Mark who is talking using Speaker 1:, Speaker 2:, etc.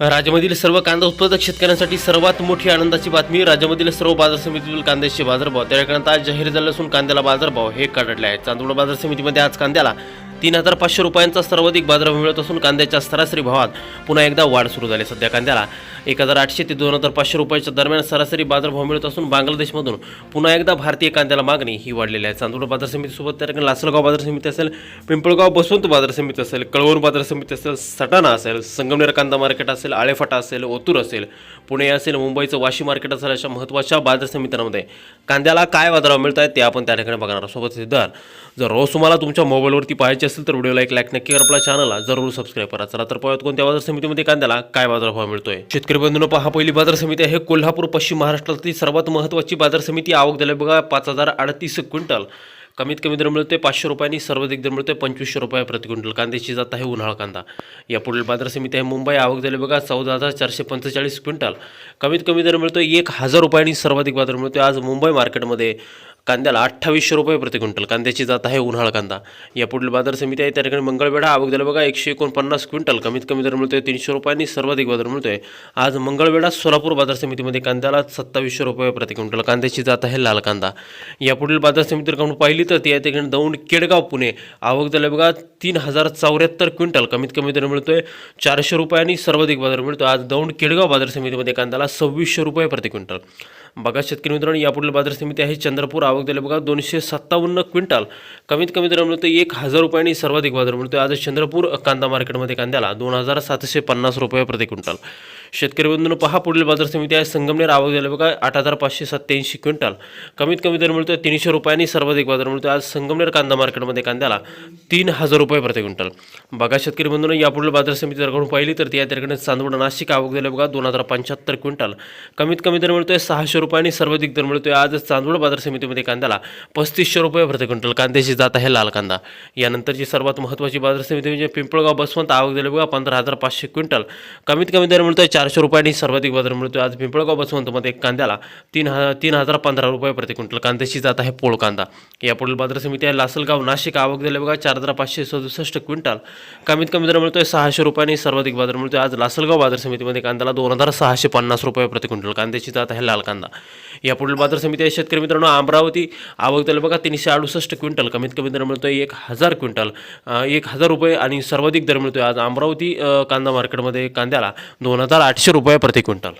Speaker 1: राज्यामधील सर्व कांदा उत्पादक शेतकऱ्यांसाठी सर्वात मोठी आनंदाची बातमी राज्यामधील सर्व बाजार समितीतील कांद्याचे बाजारभाव. त्या ठिकाणी आज जाहीर झाले असून कांद्याला बाजारभाव हे काढले आहेत. चांदवड बाजार समितीमध्ये आज कांद्याला तीन हजार पाचशे रुपयांचा सर्वाधिक बाजारभाव मिळत असून कांद्याच्या सरासरी भावात पुन्हा एकदा वाढ सुरू झाली सध्या कांद्याला. एक हजार आठशे ते दोन हजार पाचशे रुपयाच्या दरम्यान सरासरी बाजारभाव मिळत असून बांगलादेशमधून पुन्हा एकदा भारतीय कांद्याला मागणी ही वाढलेली आहे. चांदोड बाजार समितीसोबत त्या ठिकाणी लासलगाव बाजार समिती असेल पिंपळगाव बसवंत बाजार समिती असेल कळवण बाजार समिती असेल सटाणा असेल संगमनेर कांदा मार्केट असेल आळेफाटा असेल ओतूर असेल पुणे असेल मुंबईचं वाशी मार्केट असेल अशा महत्त्वाच्या बाजार समित्यांमध्ये कांद्याला काय बाजारभाव मिळत आहेत ते आपण त्या ठिकाणी बघणार सोबत दर जर रोज तुम्हाला तुमच्या मोबाईलवरती पाहायचे असेल तर व्हिडिओला एक लाईक नक्की करा. आपल्या चॅनलला जरूर सबस्क्राईब करा. चला तर पाहूयात कोणत्या बाजार समितीमध्ये कांद्याला काय बाजारभाव मिळतोय. शेतकरी बंधूंनो पहा पहिली बाजार समिती आहे कोल्हापूर पश्चिम महाराष्ट्रातील सर्वात महत्त्वाची बाजार समिती. आवक दिल्या बघा पाच हजार अडतीस क्विंटल. कमीत कमी दर मिळते पाचशे रुपयांनी सर्वाधिक दर मिळते पंचवीसशे रुपये प्रति क्विंटल. कांद्याची जात आहे उन्हाळा कांदा. या पुढील बाजार समिती आहे मुंबई. आवक झाली बघा चौदा हजार चारशे पंचेचाळीस क्विंटल. कमीत कमी दर मिळतो एक हजार रुपयांनी सर्वाधिक बाजार मिळतो आज मुंबई मार्केटमध्ये कांद्याला अठ्ठावीसशे रुपये प्रति क्विंटल. कांद्याची जात आहे उन्हाळा कांदा. या पुढील बाजार समिती आहे त्या ठिकाणी मंगळवेढा आवक बघा एकशे एकोणपन्नास क्विंटल. कमीत कमी दर मिळतोय तीनशे रुपयांनी सर्वाधिक बाजार मिळतोय. आज मंगळवेढा सोलापूर बाजार समितीमध्ये कांद्याला सत्तावीसशे रुपये प्रति क्विंटल. कांद्याची जात आहे लाल कांदा. या पुढील बाजार समितीवर आपण पाहिली तर ती या त्या ठिकाणी दौंड केडगाव पुणे. आवक बघा तीन हजार चौऱ्याहत्तर क्विंटल. कमीत कमी दर मिळतोय चारशे रुपयांनी सर्वाधिक बाजार मिळतो आज दौंड केडगाव बाजार समितीमध्ये कांद्याला सव्वीसशे रुपये प्रति क्विंटल. बघा शेतकरी मित्रांनो यापुढील बाजार समिती आहे चंद्रपूर आवक दिले बघा दोनशे सत्तावन्न क्विंटल. कमीत कमी दर मिळतो एक हजार रुपयांनी सर्वाधिक बाजार मिळतो आज चंद्रपूर कांदा मार्केटमध्ये कांद्याला दोन हजार सातशे पन्नास रुपये प्रति क्विंटल. शेतकरी बंधून पहा पुढील बाजार समिती आहे संगमनेर आवक दिले बघा आठ हजार पाचशे सत्त्याऐंशी क्विंटल. कमीत कमी दर मिळतो तीनशे रुपयांनी सर्वाधिक बाजार मिळतो आज संगमनेर कांदा मार्केटमध्ये कांद्याला तीन हजार रुपये प्रति क्विंटल. बघा शेतकरी बंधून यापुढील बाजार समिती जर पाहिली तर त्या आहे चांदवड नाशिक आवक दिले बघा दोन हजार पंच्याहत्तर क्विंटल. कमीत कमी दर मिळतोय सहाशे रुपयांनी सर्वाधिक दर मिळतोय. आज चांदवड बाजार समितीमध्ये कांद्याला पस्तीसशे रुपये प्रति क्विंटल. कांद्याची जात आहे लाल कांदा. यानंतरची सर्वात महत्त्वाची बाजार समिती म्हणजे पिंपळगाव बसवंत आवक दिले बघा पंधरा हजार पाचशे क्विंटल. कमीत कमी दर मिळतोय चारशे रुपयांनी सर्वाधिक बाजार मिळतोय. आज पिंपळगाव बसवंतमध्ये कांद्याला तीन ह तीन हजार पंधरा रुपये प्रति क्विंटल. कांद्याची जात आहे पोळ कांदा. यापुढील बाजार समिती आहे लासलगाव नाशिक आवक दिले बघा चार हजार पाचशे सदुसष्ट क्विंटल. कमीत कमी दर मिळतोय सहाशे रुपयांनी सर्वाधिक बाजार मिळतोय. आज लासलगाव बाजार समितीमध्ये कांद्याला दोन हजार सहाशे पन्नास रुपये प्रति क्विंटल. कांद्याची जात आहे लाल कांदा. यापुढील बाजार समिती आहे. शेतकरी मित्रांनो अमरावती आवक त्याला बघा तीनशे अडुसष्ट क्विंटल कमीत कमी दर मिळतोय एक हजार क्विंटल. एक हजार रुपये आणि सर्वाधिक दर मिळतोय. आज अमरावती कांदा मार्केटमध्ये कांद्याला दोन हजार आठशे रुपये प्रति क्विंटल.